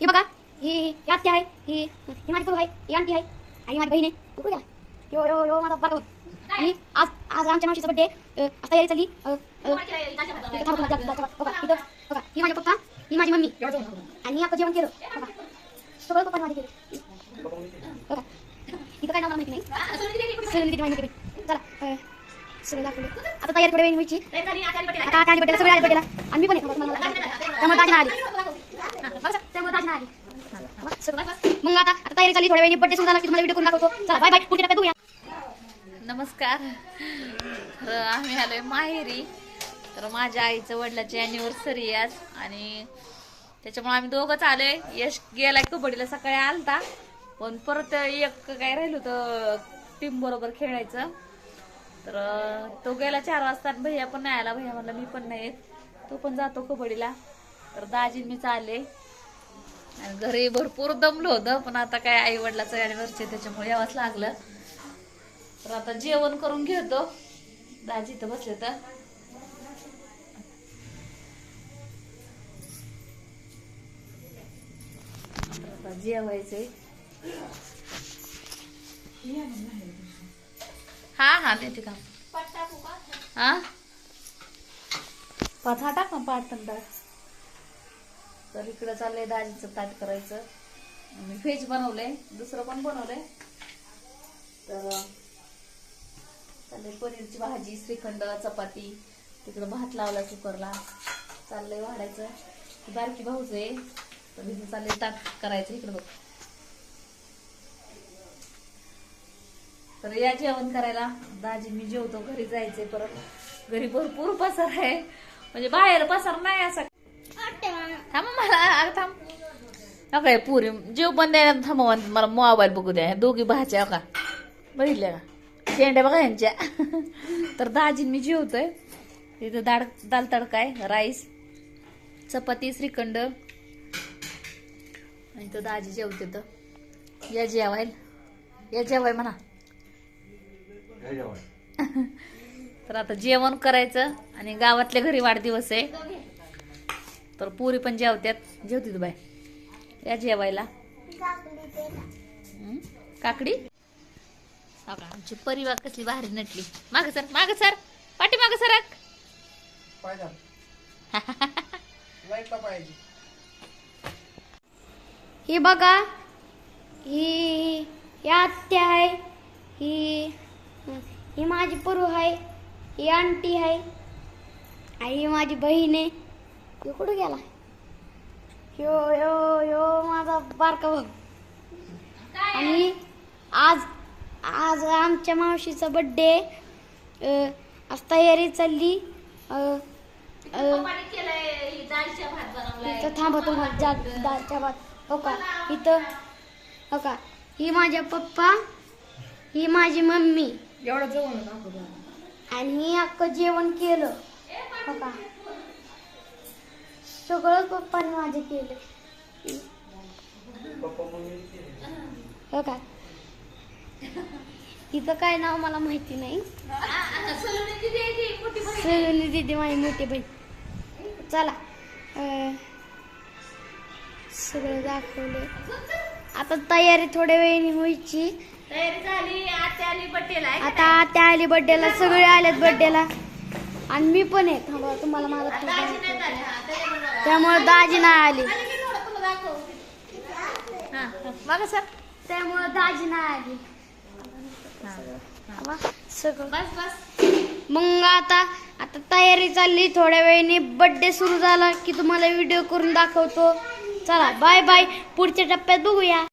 हे बघा ही ही आत्या आहे ही ही माझी आहे ही आंटी आहे आणि माझी बहीण आहे. कुठे यो यो यो माझा बाबा. आणि आज आज आमच्या मावशीचा बड्डे आता तयारी चालली. बघा ही माझे पप्पा ही माझी मम्मी. आणि आता जेवण केलं. बघा सगळं पप्पा माझे केलं. बघा इथं काय नाव माहिती नाही? सगळं किती माहिती चला अ, सगळं दाखवलं आता तयारी थोड्या वेळ व्हायची. आता आली बड्डेला सगळे आले बड्डेला आणि मी पण येतो त्यामुळे आली मग आता आता तयारी चालली थोड्या बड्डे तुम्हाला व्हिडिओ करून दाखवतो. चला बाय बाय नमस्कार. तर आम्ही आलोय माहेरी. तर माझ्या आईचं वडिलाची अॅनिव्हर्सरी आज आणि त्याच्यामुळे आम्ही दोघंच आलोय. यश गेलाय कबड्डीला सकाळी आलता. पण परत एक काय राहिलं होतं टीम बरोबर खेळायचं. तर तो गेला चार वाजता भैया पण नाही आला. भैया म्हणला मी पण नाही येत. तो पण जातो कबड्डीला. तर दाजी मी चालले घरी भरपूर दमलो होतं पण आता काय आई वडिलाचं अॅनिव्हर्सरी त्याच्यामुळे यावंच लागलं. तर आता जेवण करून घेतो. दाजी इथं बसले तर. आता जेवायचंय. हा हा देते का? हा? हा टाक ना थंड तर इकडं चाललंय दाजीचं ताट करायचं. मी व्हेज बनवलंय दुसरं पण बनवलंय. तर चाललंय पनीरची भाजी श्रीखंड चपाती तिकडं भात लावला कुकरला. चाललंय वाढायचं. बारकी भाऊच आहे. तर इथं चाललंय ताट करायचं इकडं बघ. तर या जेवण करायला. दाजी मी जेवतो. घरी जायचंय परत. घरी भरपूर पसार आहे. म्हणजे बाहेर पसार नाही असा थांब मला अगं थांब. नका पुरी जेव पण द्या थांबवा मला मोबाईल बघू द्या. दोघी भाच्या का? बघितल्या का? शेंड्या बघा यांच्या तर दाजीन मी जेवतोय. तिथं दाळ दाल तडका आहे राईस चपाती श्रीखंड. आणि तो दाजी जेवते तर या जेवायला. या जेवाय म्हणा. तर आता जेवण करायचं आणि गावातल्या घरी वाढदिवस आहे. तर पुरी पण जेवत्यात. जेवते तू बाय. या जेवायला? काकडी? आमची परिवार कसली भारी नटली. माग सर माग सर. पाठी माग सरक ही बघा. ही ही आत्या आहे. ही ही माझी परू आहे. ही आंटी आहे. आणि ही माझी बहीण आहे. ह्यो कुठं गेला? यो यो यो माझा बारका भाऊ. आणि आज आज आमच्या मावशीचा बड्डे आज तयारी चालली. इथं थांबा तुम्हाला जा दालच्या भात. हो का? इथं हो का? ही माझ्या पप्पा ही माझी मम्मी. आणि ही अख्खं जेवण केलं. हो का? सगळं पप्पाने माझे केलं. हो का? इथं काय नाव मला माहिती नाही. सलोनी दिदी माझी मोठी बहीण. चला अं, सगळं दाखवलं आता तयारी थोड्या वेळाने व्हायची तयारी झाली आत्या आली बड्डेला आता त्या आली बड्डेला सगळे आलेत बड्डेला आणि मी पण आहे. थांबा तुम्हाला माझा. त्यामुळे दाजी नाही आली. माग सर. त्यामुळे दाजी नाही आली. मग आता आता तयारी चालली. थोड्या वेळाने बर्थडे सुरू झाला की तुम्हाला व्हिडिओ करून दाखवतो. चला बाय बाय पुढच्या टप्प्यात बघूया.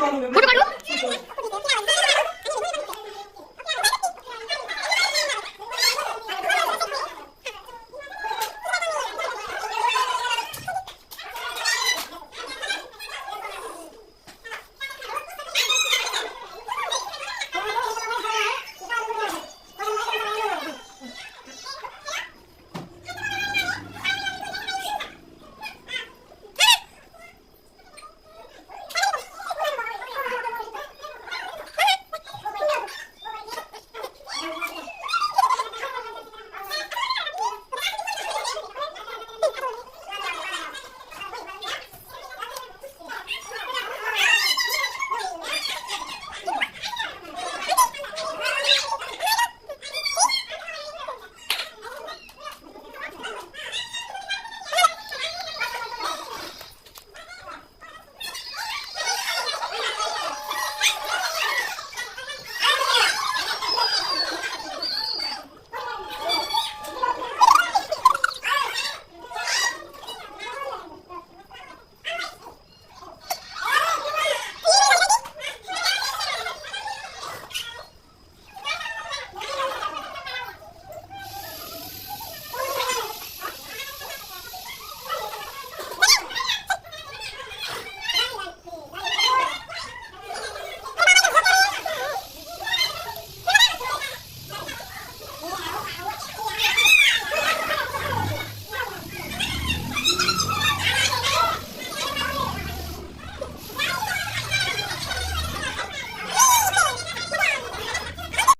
कुठं काढू